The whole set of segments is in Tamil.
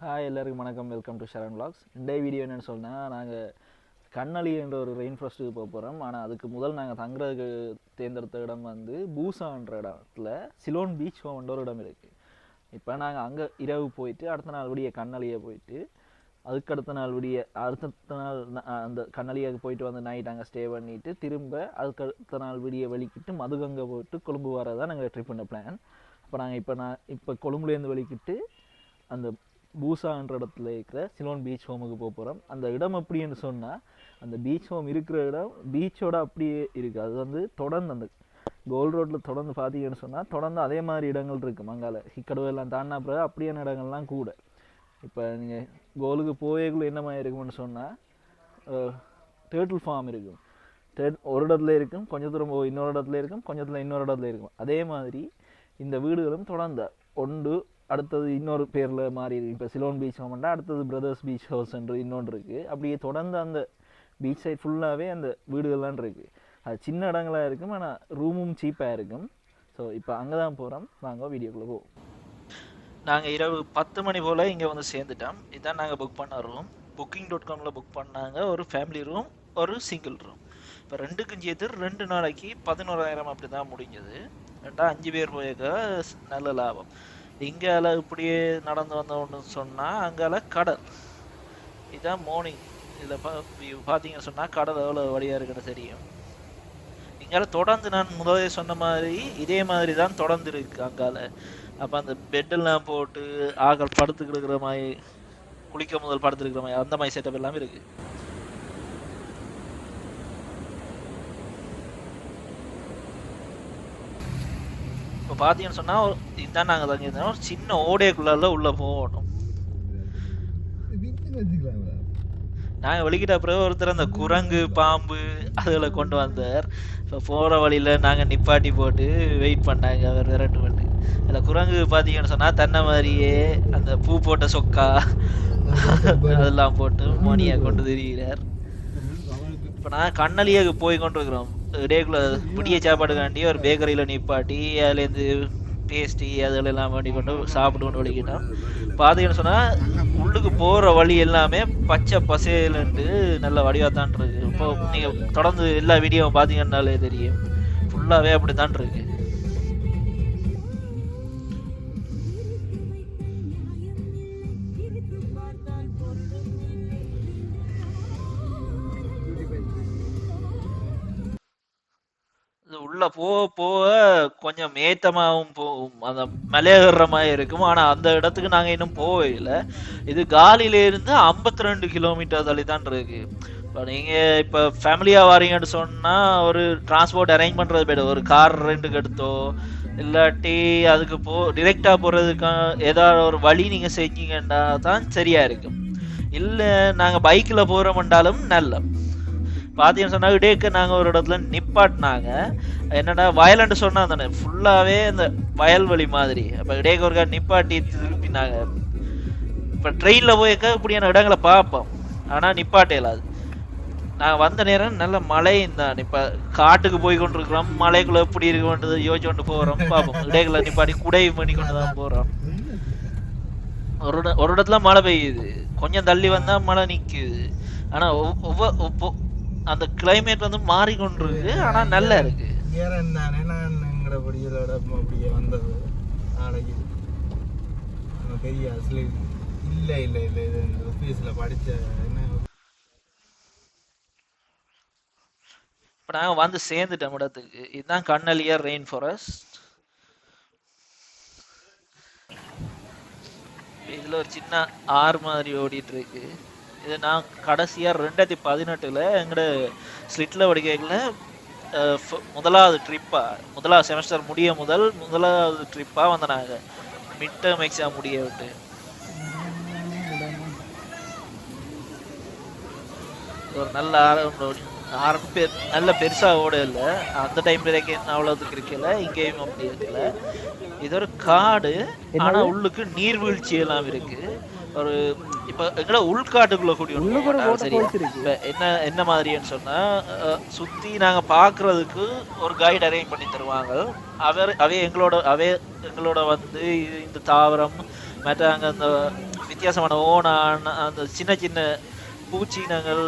ஹாய் எல்லாருக்கும் வணக்கம். Welcome to Sharan vlogs day video என்னென்னு சொன்னால் நாங்கள் கண்ணளி என்ற ஒரு ரெயின் ஃபாரஸ்ட்டுக்கு போக போகிறோம் ஆனால் அதுக்கு முதல் நாங்கள் தங்குறதுக்கு தேர்ந்தெடுத்த இடம் வந்து பூசான்ற இடத்துல சிலோன் பீச் ஹோம்ன்ற ஒரு இடம் இருக்குது இப்போ நாங்கள் அங்கே இரவு போயிட்டு அடுத்த நாள் விடிய கண்ணளியை போயிட்டு அதுக்கு அடுத்த நாள் விடிய அடுத்த நாள் அந்த கண்ணளியாக்கு போயிட்டு வந்து நைட் அங்கே ஸ்டே பண்ணிவிட்டு திரும்ப அதுக்கு அடுத்த நாள் விடிய வெளிக்கிட்டு மதுகங்கை போயிட்டு கொழும்பு வரதான் நாங்கள் ட்ரிப் பண்ண பிளான் அப்போ நாங்கள் இப்போ நான் இப்போ கொழும்புலேருந்து வெளிக்கிட்டு அந்த பூசான்ற இடத்துல இருக்கிற சிலோன் பீச் ஹோமுக்கு போக போகிறோம் அந்த இடம் அப்படின்னு சொன்னால் அந்த பீச் ஹோம் இருக்கிற இடம் பீச்சோட அப்படியே இருக்குது அது வந்து தொடர்ந்து அந்த கோல் ரோட்டில் தொடர்ந்து பார்த்தீங்கன்னு சொன்னால் தொடர்ந்து அதே மாதிரி இடங்கள் இருக்குது மங்கால ஹிக்கடுவெல்லாம் தாண்டினா பிறகு அப்படியான இடங்கள்லாம் கூட. இப்போ நீங்கள் கோலுக்கு போயக்குள்ள என்ன மாதிரி இருக்கும்னு சொன்னால் டேர்ட்டில் ஃபார்ம் இருக்கும். தேர்ட் ஒரு இடத்துல இருக்கும் கொஞ்சம் தூரம் போய் இன்னொரு இடத்துல இருக்கும் கொஞ்சத்தில் இன்னொரு இடத்துல இருக்கும். அதே மாதிரி இந்த வீடுகளும் தொடர்ந்து ஒன்று அடுத்தது இன்னொரு பேரில் மாறி இப்போ சிலோன் பீச் ஹோம்னா அடுத்தது பிரதர்ஸ் பீச் ஹவுஸ் என்று இன்னொன்று இருக்குது அப்படியே தொடர்ந்து அந்த பீச் சைட் ஃபுல்லாகவே அந்த வீடுகள்லாம் இருக்குது அது சின்ன இடங்களாக இருக்கும் ஆனால் ரூமும் சீப்பாக இருக்கும். ஸோ இப்போ அங்கே தான் போகிறோம் வாங்க வீடியோக்குள்ளே போவோம் நாங்கள் இரவு பத்து மணி போல் இங்கே வந்து சேர்ந்துட்டோம். இதுதான் நாங்கள் புக் பண்ண ரூம் புக்கிங் டாட் காமில் புக் பண்ணாங்க. ஒரு ஃபேமிலி ரூம் ஒரு சிங்கிள் ரூம் இப்போ ரெண்டுக்கும் சேர்த்து ரெண்டு நாளைக்கு பதினோராயிரம் அப்படி தான் முடிஞ்சது. ரெண்டா அஞ்சு பேர் போயிருக்க நல்ல லாபம். இங்கால இப்படியே நடந்து வந்தோம்னு சொன்னால் அங்கால கடல். இதுதான் மோர்னிங் இதில் பா பார்த்தீங்கன்னு சொன்னால் கடல் எவ்வளோ வழியாக இருக்குன்னு தெரியும். இங்கால தொடர்ந்து நான் முதலே சொன்ன மாதிரி இதே மாதிரி தான் தொடர்ந்து இருக்கு அங்கால. அப்போ அந்த பெட்டெல்லாம் போட்டு ஆகல் படுத்துக்கிடுக்கிற மாதிரி குளிக்க முதல் படுத்துருக்கிற மாதிரி அந்த மாதிரி செட்டப் எல்லாமே இருக்குது பார்த்தீங்கன்னு சொன்னால் இதுதான் நாங்கள் தங்கியிருந்தோம். ஒரு சின்ன ஓடைக்குள்ளால உள்ள போகணும். நாங்கள் வெளிக்கிட்ட பிறகு ஒருத்தர் அந்த குரங்கு பாம்பு அதில் கொண்டு வந்தார். இப்போ போகிற வழியில் நாங்கள் நிப்பாட்டி போட்டு வெயிட் பண்ணாங்க. அவர் விரட்டு பண்ணி அதில் குரங்கு பார்த்தீங்கன்னு சொன்னால் தன்னை மாதிரியே அந்த பூ போட்ட சொக்கா அதெல்லாம் போட்டு மணியை கொண்டு திரிகிறார். இப்போ நான் கண்ணலியாக்கு போய் கொண்டிருக்கிறோம் இருக்கிறோம் இடையக்குள்ள பிடிய சாப்பாடுக்காண்டி ஒரு பேக்கரியில் நிப்பாட்டி அதுலேருந்து டேஸ்டி அதெல்லாம் வேண்டி கொண்டு சாப்பிட்டு கொண்டு வலிக்கிட்டோம் பார்த்தீங்கன்னு சொன்னால் உள்ளுக்கு போகிற வழி எல்லாமே பச்சை பசேலன்ட்டு நல்ல வடிவாக இருக்கு இப்போ நீங்கள் தொடர்ந்து எல்லா வீடியோவும் பார்த்தீங்கன்னாலே தெரியும். ஃபுல்லாகவே அப்படி தான் இருக்குது போக போக கொஞ்சம் மேத்தமாகவும் போகும் அந்த மலையேறுற மாதிரி இருக்கும். ஆனா அந்த இடத்துக்கு நாங்க இன்னும் போகவே இல்லை. இது காலில இருந்து 52 ரெண்டு கிலோமீட்டர் தள்ளி தான் இருக்கு. இப்போ நீங்க இப்ப ஃபேமிலியா வாரீங்கன்னு சொன்னா ஒரு டிரான்ஸ்போர்ட் அரேஞ்ச் பண்றது பெட்டர் ஒரு கார் ரெண்டுக்கு எடுத்தோ இல்லாட்டி அதுக்கு போ டிரெக்டா போறதுக்கு ஏதாவது ஒரு வழி நீங்க செஞ்சீங்கன்னா தான் சரியா இருக்கும். இல்லை நாங்கள் பைக்கில் போகிறோம்ண்டாலும் நல்ல. பாத்தீங்கன்னு சொன்னா இடையக்கு நாங்க ஒரு இடத்துல நிப்பாட்டினாங்க. என்னடா வயலண்டு சொன்னா தானே ஃபுல்லாவே இந்த வயல்வெளி மாதிரி. அப்ப இடையக்கு ஒருக்கா நிப்பாட்டி திருப்பினாங்க. இப்ப ட்ரெயின்ல போயிருக்க இப்படியான இடங்களை பார்ப்போம். ஆனா நிப்பாட்ட இல்லாது நான் வந்த நேரம் நல்ல மழையும் தான். இப்ப காட்டுக்கு போய் கொண்டிருக்கிறோம் மலைக்குள்ள எப்படி இருக்குன்றது யோசிச்சு கொண்டு போறோம் பார்ப்போம். இடையக்குள்ள நிப்பாட்டி குடை பண்ணி கொண்டு தான் போறோம். ஒரு ஒரு இடத்துல மழை பெய்யுது. கொஞ்சம் தள்ளி வந்தா மழை நிக்குது. ஆனா ஒவ்வொரு ஒவ்வொ- ஒவ்வொ- அந்த கிளைமேட் வந்து மாறிக்கொண்டிருக்கு ஆனா நல்லா இருக்கு. தானே நான் எங்கட படிகளோட அப்படியே வந்தது. நாளைக்கு பெரிய அசலி இல்லை இல்லை இல்லை இது இந்த ஆஃபீஸில் படித்த என்ன? இப்ப நாங்க வந்து சேர்ந்துட்டோம் இடத்துக்கு. இதுதான் கண்ணலியர் ரெயின் ஃபாரஸ்ட் இதுல ஒரு சின்ன ஆறு மாதிரி ஓடிட்டு இருக்கு. இது நான் கடைசியா ரெண்டாயிரத்தி பதினெட்டுல எங்கட ஸ்லிட்ல படிக்கல முதலாவது ட்ரிப்பா முதலாவது செமஸ்டர் முடிய முதல் முதலாவது ட்ரிப்பா வந்த நாங்க மிட் டேர்ம் எக்ஸாம் முடிய விட்டு. ஒரு நல்ல ஆரம்பம் ஆரம்ப பெ நல்ல பெருசா ஓட இல்லை அந்த டைம் வரைக்கும் அவ்வளோதுக்கு இருக்கல இங்கேயும் அப்படி இருக்கல. இது ஒரு காடு ஆனா உள்ளுக்கு நீர்வீழ்ச்சி எல்லாம் இருக்கு. ஒரு இப்ப எங்கட உள்காட்டுக்குள்ள கூடி என்ன என்ன மாதிரின்னு சொன்னா சுத்தி நாங்க பாக்குறதுக்கு ஒரு கைடு அரேஞ்ச் பண்ணி தருவாங்க. அவர் அவே எங்களோட அவே எங்களோட வந்து இந்த தாவரம் மற்ற அங்க அந்த வித்தியாசமான ஓணான் அந்த சின்ன சின்ன பூச்சினங்கள்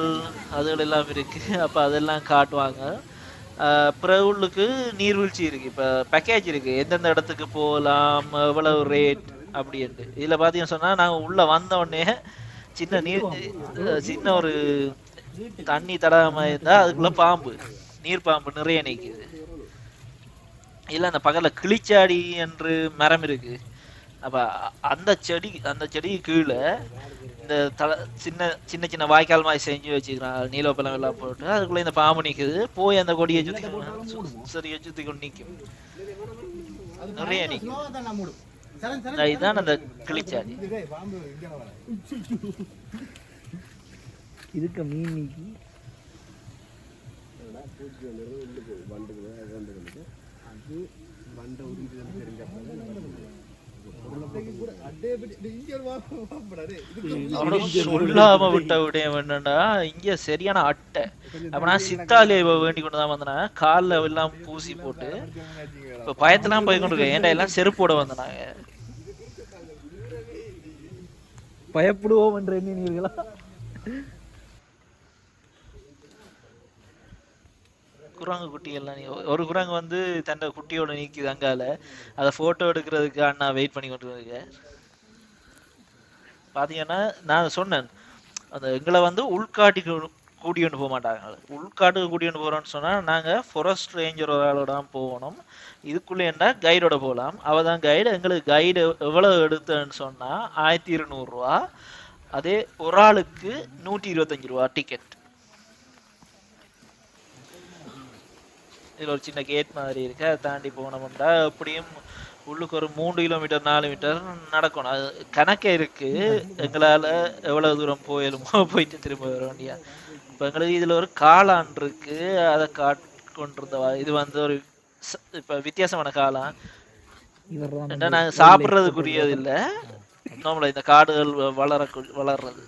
அதுகள் எல்லாம் இருக்கு. அப்ப அதெல்லாம் காட்டுவாங்க. உள்ளுக்கு நீர்வீழ்ச்சி இருக்கு. இப்ப பேக்கேஜ் இருக்கு. எந்தெந்த இடத்துக்கு போகலாம் எவ்வளவு ரேட் அப்படின்ட்டு இதுல பாத்தீங்கன்னு சொன்னா நாங்க உள்ள வந்த உடனே சின்ன நீர் சின்ன ஒரு தண்ணி தடாகமா இருந்தா அதுக்குள்ள பாம்பு. நீர் பாம்பு நிறைய நிக்குது. இல்ல அந்த பக்கத்துல கிளிச்சாடி என்று மரம் இருக்கு. அப்ப அந்த செடி அந்த செடி கீழே இந்த தல சின்ன சின்ன சின்ன வாய்க்கால் மாதிரி செஞ்சு வச்சுக்கிறான் நீலோப்பழம் எல்லாம் போட்டு அதுக்குள்ள இந்த பாம்பு நிக்குது. போய் அந்த கொடியை சுத்தி சரியா சுத்தி கொண்டு நிக்கும். நிறைய நிக்கும். இதுதான் அந்த கிளிச்சாடி பாம்பு இங்கே வர இதுக்கு மீன் நீக்கி. அவனை சொல்லாம விட்ட விடயம் என்னன்னா இங்க சரியான அட்டை. அப்ப நான் சித்தாலே வேண்டி கொண்டு தான் வந்தேன் கால்ல எல்லாம் பூசி போட்டு இப்ப பயத்தெல்லாம் போய் கொண்டு இருக்கேன் ஏன்டா எல்லாம் செருப்போட வந்தனாங்க? பயப்படுவோம் என்று எண்ணினீர்களா? குரங்கு குட்டி எல்லாம் நீ ஒரு குரங்கு வந்து தன்னை குட்டியோட நீக்குது அங்கால. அதை போட்டோ எடுக்கிறதுக்கு அண்ணா வெயிட் பண்ணி கொண்டு இருக்க பாத்தீங்கன்னா நான் சொன்னேன். அந்த எங்களை வந்து உள்காட்டுக்கு கூட்டிகிட்டு போக மாட்டாங்க. உள்காட்டுக்கு கூட்டிகிட்டு போகிறோன்னு சொன்னால் நாங்கள் ஃபாரஸ்ட் ரேஞ்சர் ஒரு ஆளோட தான் போகணும். இதுக்குள்ளே என்ன? கைடோட போகலாம். அவள் தான் கைடு எங்களுக்கு கைடு எவ்வளோ எடுத்தேன்னு சொன்னால் ஆயிரத்தி இருநூறுவா அதே ஒரு ஆளுக்கு நூற்றி இருபத்தஞ்சு ரூபா டிக்கெட் இதுல ஒரு சின்ன கேட் மாதிரி இருக்கு. அதை தாண்டி போனோம்னா எப்படியும் உள்ளுக்கு ஒரு மூன்று கிலோமீட்டர் நாலு மீட்டர் நடக்கணும். அது கணக்கே இருக்கு. எங்களால எவ்வளவு தூரம் போயிடுமோ போயிட்டு திரும்ப வர வேண்டியா இப்ப எங்களுக்கு இதுல ஒரு காளான் இருக்கு. அதை காட்கொண்டிருந்தவா இது வந்து ஒரு இப்ப வித்தியாசமான காளான். நாங்க சாப்பிடுறதுக்குரியது இல்ல நார்மலா இந்த காடுகள் வளர வளர்றது.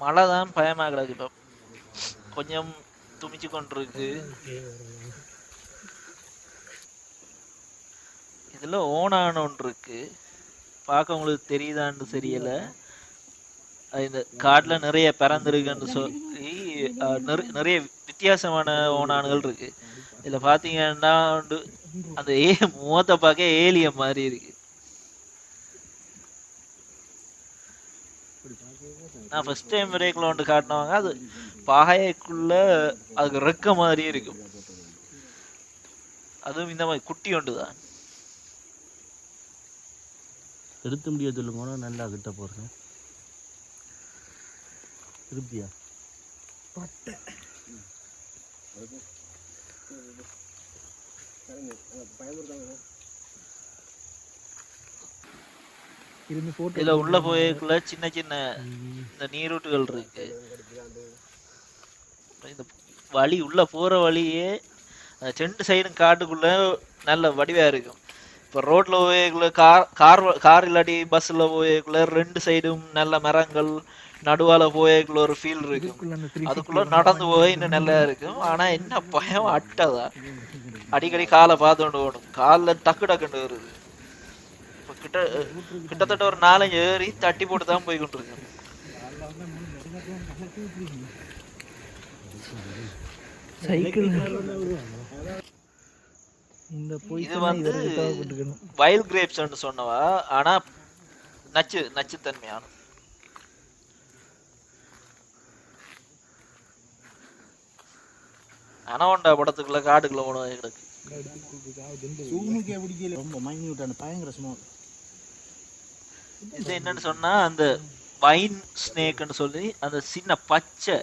மழை தான் பயமா கிடக்கு இப்போ கொஞ்சம் துமிச்சு கொண்டிருக்கு. இதுல ஓணான ஒன்று இருக்கு பார்க்க உங்களுக்கு தெரியுதான்னு தெரியல. இந்த காட்டுல நிறைய பிறந்திருக்குன்னு சொல்லி நிறைய வித்தியாசமான ஓணான்கள் இருக்கு. இதுல பாத்தீங்கன்னா அந்த ஏ முகத்தை பார்க்க ஏலியம் மாதிரி இருக்கு. நான் ஃபர்ஸ்ட் டைம் விரைக்குள்ள ஒன்று காட்டினவங்க அது பாகைக்குள்ள அதுக்கு ரெக்க மாதிரி இருக்கும் அதுவும் இந்த மாதிரி குட்டி ஒன்று தான். எடுத்து முடியாது சொல்லுங்க நல்லா கிட்ட போகிறேன் திருப்தியா? போட்டு. இதுல உள்ள போயக்குள்ள சின்ன சின்ன இந்த நீரூட்டுகள் இருக்கு. இந்த வழி உள்ள போற வழியே ரெண்டு சைடும் காட்டுக்குள்ள நல்ல வடிவா இருக்கும். இப்ப ரோட்ல போயக்குள்ள கார் கார் கார் இல்லாட்டி பஸ்ல போயக்குள்ள ரெண்டு சைடும் நல்ல மரங்கள் நடுவால போயக்குள்ள ஒரு ஃபீல் இருக்கும். அதுக்குள்ள நடந்து போய் இன்னும் நல்லா இருக்கும். ஆனா என்ன பயம் அட்டதான் அடிக்கடி காலை பார்த்துட்டு ஓடும் காலில் டக்கு டக்குன்னு வருது. இப்ப கிட்ட கிட்டத்தட்ட ஒரு நாலஞ்சு ஏறி தட்டி போட்டு தான் போய் கொண்டிருக்கேன் சைக்கிள். இந்த போய் இது வந்து வயல் கிரேப்ஸ்ன்னு சொன்னவா? ஆனா நச்சு நச்சுத்தன்மையான. அனவண்டா படத்துக்குள்ள காட்டுக்குள்ள போனது கிடக்கு. ரொம்ப மைன்யூட்டான பயங்கர ஸ்மால் இது என்னன்னு சொன்னா அந்த வைன் ஸ்னேக்னு சொல்லி அந்த சின்ன பச்சை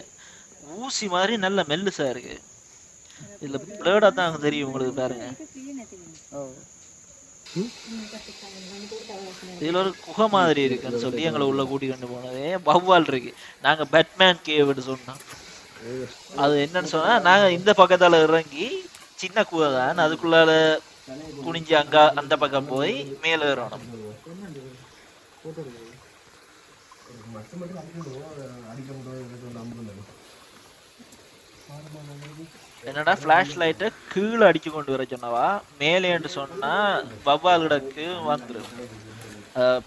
ஊசி மாதிரி நல்ல மெல்லுசா இருக்கு இதுல பிளேடா தான் தெரியும் உங்களுக்கு பாருங்க. இதுல ஒரு குகை மாதிரி இருக்குன்னு சொல்லி எங்களை உள்ள கூட்டி கொண்டு போனதே. வௌவால் இருக்கு. நாங்க பேட்மேன் கேவ்னு சொன்னோம். அது என்னன்னு சொன்னா நாங்க இந்த பக்கத்தால இறங்கி சின்ன குகை தான். அதுக்குள்ளால குனிஞ்சு அங்க அந்த பக்கம் போய் மேல ஏறணும். என்னடா ஃப்ளாஷ் லைட்டை கீழே அடிச்சு கொண்டு வர சொன்னவா? மேலேன்னு சொன்னா வவ்வால் கிடக்கு வந்துடும்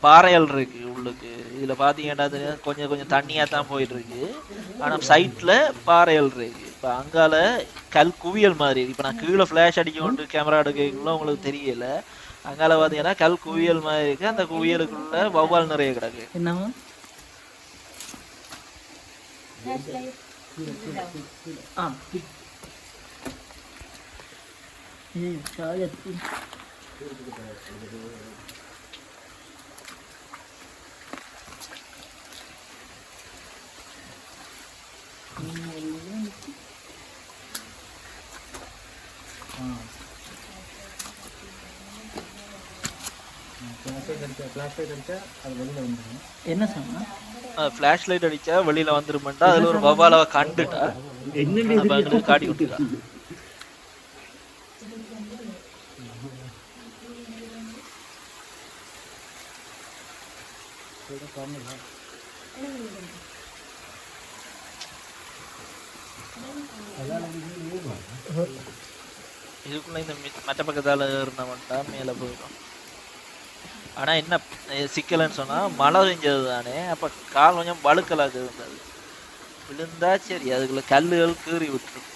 பாறைகள் இருக்கு உள்ளுக்கு. இதுல பாத்தீங்கன்னா அது கொஞ்சம் கொஞ்சம் தண்ணியா தான் போயிட்டு இருக்கு ஆனா சைட்ல பாறைகள் இருக்கு. இப்ப அங்கால கல் குவியல் மாதிரி இருக்கு. இப்ப நான் கீழே ஃபிளாஷ் அடிச்சு கொண்டு கேமரா எடுக்கக்குள்ள உங்களுக்கு தெரியல. அங்கால பாத்தீங்கன்னா கல் குவியல் மாதிரி இருக்கு. அந்த குவியலுக்குள்ள வவ்வால் நிறைய கிடக்கு. என்னவா ஆ இது சாயத்தின் ஃப்ளாஷ் அடிச்சா ஃப்ளாஷ் லைட் அடிச்சா அது வெளியில் வந்துடும் என்ன சொன்னா? ஃபிளாஷ் லைட் அடிச்சா வெளியில வந்துருமெண்டா. அதுல ஒரு வவ்வாலவை கண்டுட்டா. அப்ப எங்களுக்கு காட்டி விட்டுட்டா இதுக்குள்ள இந்த மி- மற்ற பக்கத்தால இருந்தவன்ட்டா மேல போயிடும். ஆனா என்ன சிக்கலைன்னு சொன்னால் சொன்னா மழை பெஞ்சது தானே அப்ப கால் கொஞ்சம் வழுக்கலாக இருந்தது விழுந்தா சரி அதுக்குள்ள கல்லுகள் கீறி விட்டுருக்கும்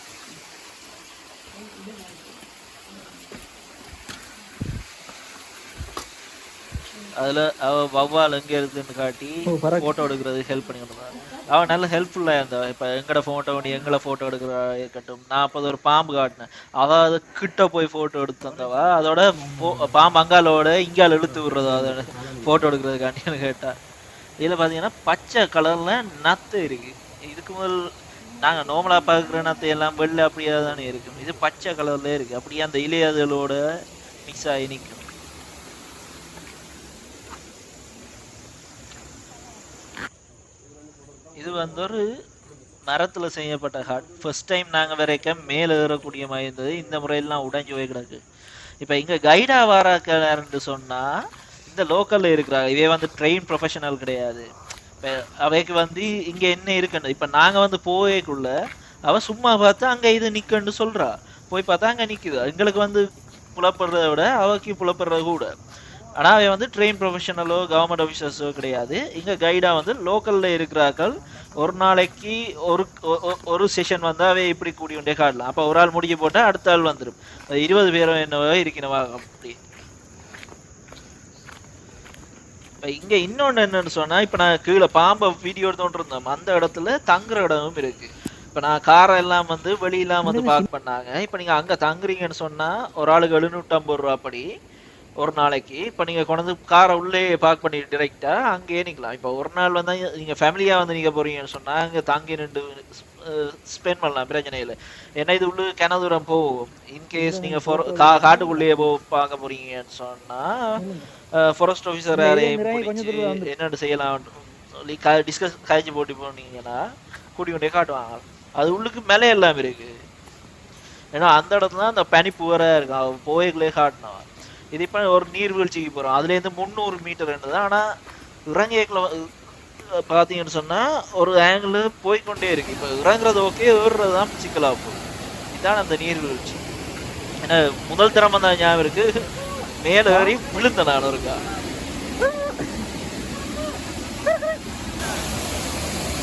அதுல அவ வவ்வால் எங்க இருக்குன்னு காட்டி போட்டோ எடுக்கிறது ஹெல்ப் பண்ணி கொடுத்தாங்க அவ நல்ல ஹெல்ப்ஃபுல்லா இருந்தா இப்ப எங்கட போட்டோ நீ எங்களை போட்டோ எடுக்கிறா இருக்கட்டும். நான் அப்போ ஒரு பாம்பு காட்டினேன். அதாவது கிட்ட போய் போட்டோ எடுத்து தந்தவா? அதோட பாம்பு அங்காலோட இங்கால இழுத்து விடுறதா? அதோட போட்டோ எடுக்கிறதுக்காண்டின்னு கேட்டா. இதுல பாத்தீங்கன்னா பச்சை கலர்ல நத்து இருக்கு. இதுக்கு முதல் நாங்க நார்மலா பார்க்குற நத்து எல்லாம் வெள்ளை அப்படியே தானே இருக்கும். இது பச்சை கலர்ல இருக்கு. அப்படியே அந்த இலையதழோட மிக்ஸ் ஆகி நிக்கும். இது வந்து ஒரு மரத்துல செய்யப்பட்ட ஹாட் ஃபர்ஸ்ட் டைம் நாங்க வரைக்கும் மேல ஏறக்கூடிய மாதிரி இருந்தது. இந்த முறையெல்லாம் உடைஞ்சு போய் கிடக்கு. இப்ப இங்க கைடா வாராக்கிறாருன்னு சொன்னா இந்த லோக்கல்ல இருக்கிறாங்க. இவே வந்து ட்ரெயின் ப்ரொஃபஷனல் கிடையாது. இப்போ அவைக்கு வந்து இங்க என்ன இருக்குன்னு இப்ப நாங்க வந்து போவேக்குள்ள அவ சும்மா பார்த்து அங்க இது நிக்கன்னு சொல்றா. போய் பார்த்தா அங்க நிக்குது. எங்களுக்கு வந்து புலப்படுறத விட அவக்கு புலப்படுறது கூட. ஆனா அவன் வந்து ட்ரெயின் ப்ரொஃபஷனலோ கவர்மெண்ட் ஆஃபீஸர்ஸோ கிடையாது. இங்க கைடா வந்து லோக்கல்ல இருக்கிறார்கள். ஒரு நாளைக்கு ஒரு ஒரு செஷன் வந்தா அவை இப்படி கூடி கொண்டே காட்டலாம். அப்ப ஒரு ஆள் முடிக்க போட்டா அடுத்த ஆள் வந்துடும் இருபது பேரும் என்னவோ இருக்கணுமா? அப்படி. இப்ப இங்க இன்னொன்னு என்னன்னு சொன்னா இப்ப நான் கீழே பாம்பை வீடியோ இருந்தோம் அந்த இடத்துல தங்குற இடமும் இருக்கு. இப்ப நான் காரை எல்லாம் வந்து வெளியெல்லாம் வந்து பார்க் பண்ணாங்க. இப்ப நீங்க அங்க தங்குறீங்கன்னு சொன்னா ஒரு ஆளுக்கு எழுநூற்றம்பது ரூபா படி. ஒரு நாளைக்கு. இப்ப நீங்க கொண்டு காரை உள்ளே பார்க் பண்ணி டிரெக்டா அங்கேயே நிக்கலாம் இப்ப ஒரு நாள் வந்து நீங்க ஃபேமிலியா வந்து நீங்க போறீங்கன்னு சொன்னா அங்க தங்கி நின்று ஸ்பெண்ட் பண்ணலாம். பிரச்சனை இல்லை. ஏன்னா இது உள்ள கிண தூரம் போகும். இன்கேஸ் நீங்க for- கா- காட்டுக்குள்ளேயே போ பார்க்க போறீங்கன்னு சொன்னா ஃபாரஸ்ட் ஆஃபீஸர் யாரையும் என்னென்னு செய்யலாம் சொல்லி டிஸ்கஸ் கழிச்சு போட்டு போனீங்கன்னா கூட்டி கொண்டே காட்டுவாங்க. அது உள்ளுக்கு மேலே எல்லாம் இருக்கு. ஏன்னா அந்த இடத்துல தான் அந்த பனிப்புவரா இருக்கு அவ போய்களே காட்டினவன் இது இப்ப ஒரு நீர்வீழ்ச்சிக்கு போறோம். அதுல இருந்து முந்நூறு மீட்டர் இருந்தது. ஆனா இறங்கியக்குள்ள பாத்தீங்கன்னு சொன்னா ஒரு ஆங்கிள் போய்க்கொண்டே இருக்கு. இப்ப இறங்குறது ஓகே ஏறுறது தான் சிக்கலா போகுது. இதுதான் அந்த நீர்வீழ்ச்சி ஏன்னா முதல் திறமை தான் ஞாபகம் இருக்கு. மேல ஏறி விழுந்த நான் இருக்கா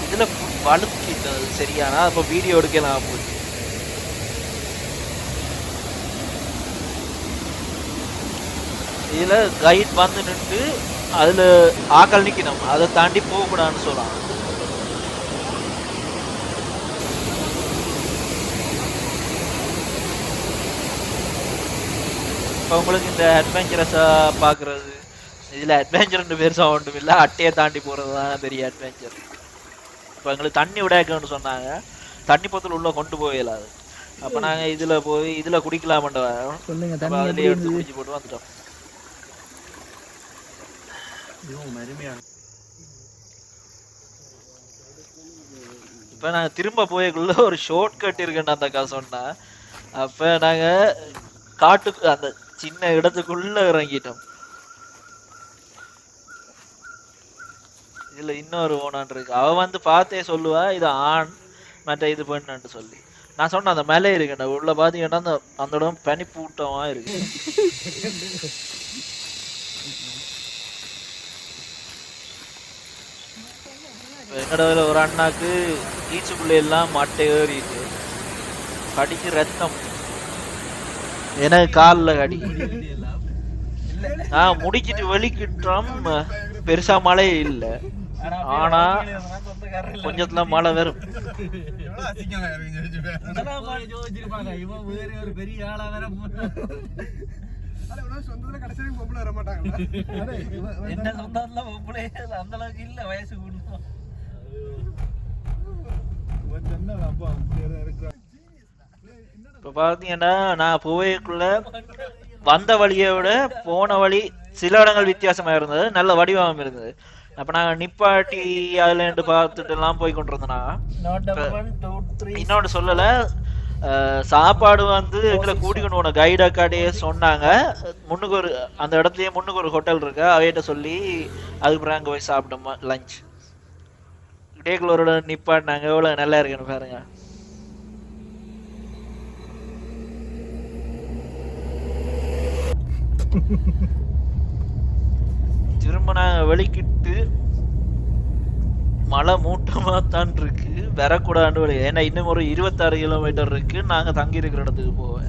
இதுல வழுக்கிட்டது சரியானா அப்ப வீடியோ எடுக்கலாம் போச்சு இதுல கைட் வந்து நின்று அதுல ஆக்கள் நிக்கணும். அதை தாண்டி போக கூடாதுன்னு சொல்லலாம் இப்போ உங்களுக்கு இந்த அட்வென்ச்சரஸா பாக்குறது இதுல அட்வென்ச்சர்னு பெருசா ஒன்றும் இல்ல அட்டையை தாண்டி போறது தான் பெரிய அட்வென்ச்சர் இப்போ எங்களுக்கு தண்ணி விடாக்கணும்னு சொன்னாங்க. தண்ணி போத்தல் உள்ள கொண்டு போயிடலாது அப்ப நாங்க இதுல போய் இதுல குடிக்கலாம்னு வரோம் சொல்லுங்க குடிச்சு போட்டு வந்துட்டோம். இப்ப நாங்க திரும்ப போயக்குள்ள ஒரு ஷார்ட் கட் இருக்குன்னு அந்த அக்கா சொன்னா. அப்ப நாங்க காட்டுக்கு அந்த சின்ன இடத்துக்குள்ள இறங்கிட்டோம். இதுல இன்னொரு ஓனான் இருக்கு. அவ வந்து பார்த்தே சொல்லுவா இது ஆண் மற்ற இது பெண்ணுன்னு சொல்லி. நான் சொன்ன அந்த மலை இருக்குண்ணா உள்ள பாத்தீங்கன்னா அந்த அந்த இடம் பனி பூட்டமா இருக்கு. இதுல ஒரு அண்ணாக்கு ஈச்சுக்குள்ள எல்லாம் மட்டை ஏறிட்டு கடிக்கு ரத்தம். எனக்கு கால்ல கடி. ஆஹ் முடிக்கிட்டு வெளிக்கிட்டோம் பெருசா மழை இல்ல. ஆனா கொஞ்சத்துல மழை வரும். என்ன சொந்தத்துல பொம்பளை அந்த அளவுக்கு இல்ல வயசு கூடும் இப்ப பாத்தீங்கன்னா நான் போவேக்குள்ள வந்த வழியை விட போன வழி சில இடங்கள் வித்தியாசமா இருந்தது. நல்ல வடிவம் இருந்தது. அப்ப நாங்க நிப்பாட்டி அதுல இருந்து பார்த்துட்டு எல்லாம் போய் கொண்டிருந்தோம்னா இன்னொன்று சொல்லல. சாப்பாடு வந்து எங்களை கூட்டிக்கொண்டு போன கைட் அக்காடையே சொன்னாங்க. முன்னுக்கு ஒரு அந்த இடத்துலயே முன்னுக்கு ஒரு ஹோட்டல் இருக்கு. அவையிட்ட சொல்லி அதுக்கு பிறகு அங்க போய் சாப்பிட்டோம் லஞ்ச் டேக்குள்ள நிப்பாட்டினாங்க. எவ்வளவு நல்லா இருக்குன்னு பாருங்க. திரும்ப நாங்க வெளிக்கிட்டு மழை மூட்டமா தான் இருக்கு வரக்கூடாது ஏன்னா இன்னும் ஒரு இருபத்தாறு கிலோமீட்டர் இருக்கு. நாங்க தங்கி இருக்கிற இடத்துக்கு போக.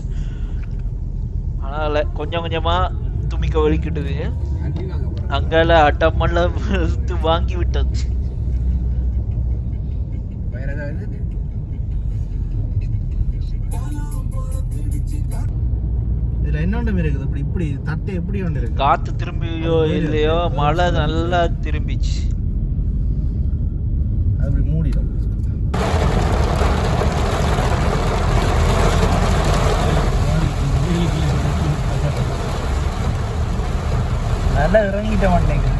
அதனால கொஞ்சம் கொஞ்சமா துமிக்க வலிக்கிட்டுது அங்கால அட்டமல்ல வாங்கி விட்டது. இதுல என்ன ஒன்று இருக்குது? இப்படி இப்படி தட்டு எப்படி ஒன்று இருக்கு காத்து திரும்பியோ இல்லையோ மழை நல்லா திரும்பிச்சு. அப்படி மூடிடும். நல்லா இறங்கிட்ட மாட்டேங்குது